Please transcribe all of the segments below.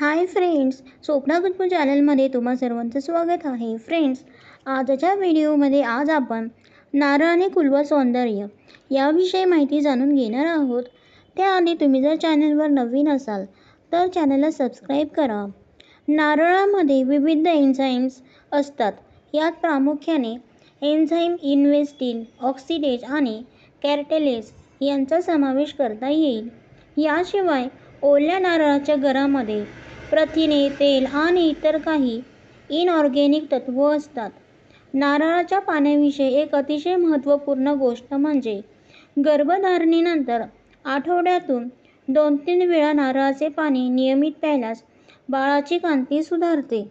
Hi friends Swapna चॅनलमध्ये तुम्हा सर्वांचं स्वागत आहे. फ्रेंड्स आजच्या व्हिडिओमध्ये आज आपण नारळ आणि कुलवा सौंदर्य याविषयी माहिती जाणून घेणार आहोत. त्याआधी तुम्ही जर चॅनलवर नवीन असाल तर चॅनलला सबस्क्राईब करा. नारळामध्ये विविध एन्झाईम्स असतात. यात प्रामुख्याने एन्झाईम इन्व्हेस्टिन ऑक्सिडेज आणि कॅरटेलेज यांचा समावेश करता येईल. याशिवाय ओल्या नारळाच्या घरामध्ये प्रथिने तेल आणि इतर काही इनऑर्गेनिक तत्त्व असतात. नारळाच्या पाण्याविषयी एक अतिशय महत्त्वपूर्ण गोष्ट म्हणजे गर्भधारणेनंतर आठवड्यातून दोन तीन वेळा नारळाचे पाणी नियमित प्यायल्यास बाळाची कांती सुधारते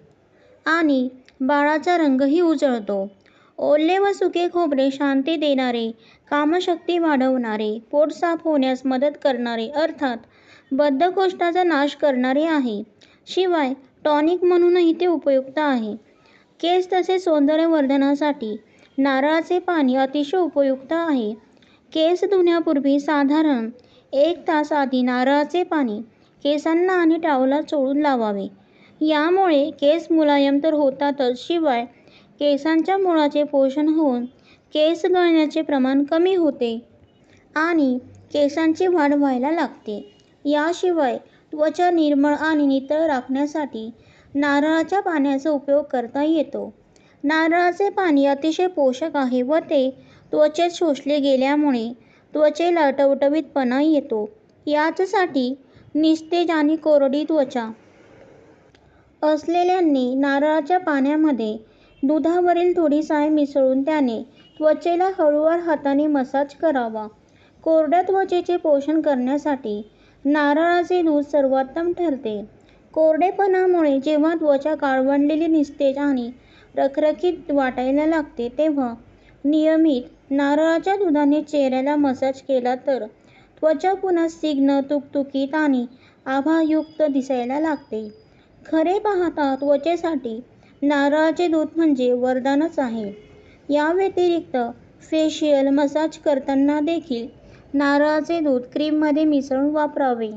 आणि बाळाचा रंगही उजळतो. ओले व सुके खोबरे शांती देणारे कामशक्ती वाढवणारे पोट साफ होण्यास मदत करणारे अर्थात बद्धकोष्ठाचा नाश करणारे आहे. शिवाय टॉनिक म्हणूनही ते उपयुक्त आहे. केस तसेच सौंदर्यवर्धनासाठी नारळाचे पाणी अतिशय उपयुक्त आहे. केस धुण्यापूर्वी साधारण एक तास आधी नारळाचे पाणी केसांना आणि टावला चोळून लावावे. यामुळे केस मुलायम तर होतातच शिवाय केसांच्या मुळाचे पोषण होऊन केस गळण्याचे प्रमाण कमी होते आणि केसांची वाढ व्हायला लागते. याशिवाय त्वचा निर्मळ आणि नितळ राखण्यासाठी नारळाच्या पाण्याचा उपयोग करता येतो. नारळाचे पाणी अतिशय पोषक आहे व ते त्वचेत शोषले गेल्यामुळे त्वचेला टवटवीतपणा येतो. याचसाठी निस्तेज आणि कोरडी त्वचा असलेल्यांनी नारळाच्या पाण्यामध्ये दुधावरील थोडी साय मिसळून त्याने त्वचेला हळूवार हाताने मसाज करावा. कोरड्या त्वचेचे पोषण करण्यासाठी नारळाचे दूध सर्वोत्तम ठरते. कोरडेपणामुळे जेव्हा त्वचा काळवंडलेली निस्तेज आणि रखरखीत वाटायला लागते तेव्हा नियमित नारळाच्या दुधाने चेहऱ्याला मसाज केला तर त्वचा पुन्हा स्निग्ध तुकतुकीत आणि आभायुक्त दिसायला लागते. खरे पाहता त्वचेसाठी नारळाचे दूध म्हणजे वरदानच आहे. या व्यतिरिक्त फेशियल मसाज करताना देखील नारळाचे दूध क्रीममध्ये मिसळून वापरावे.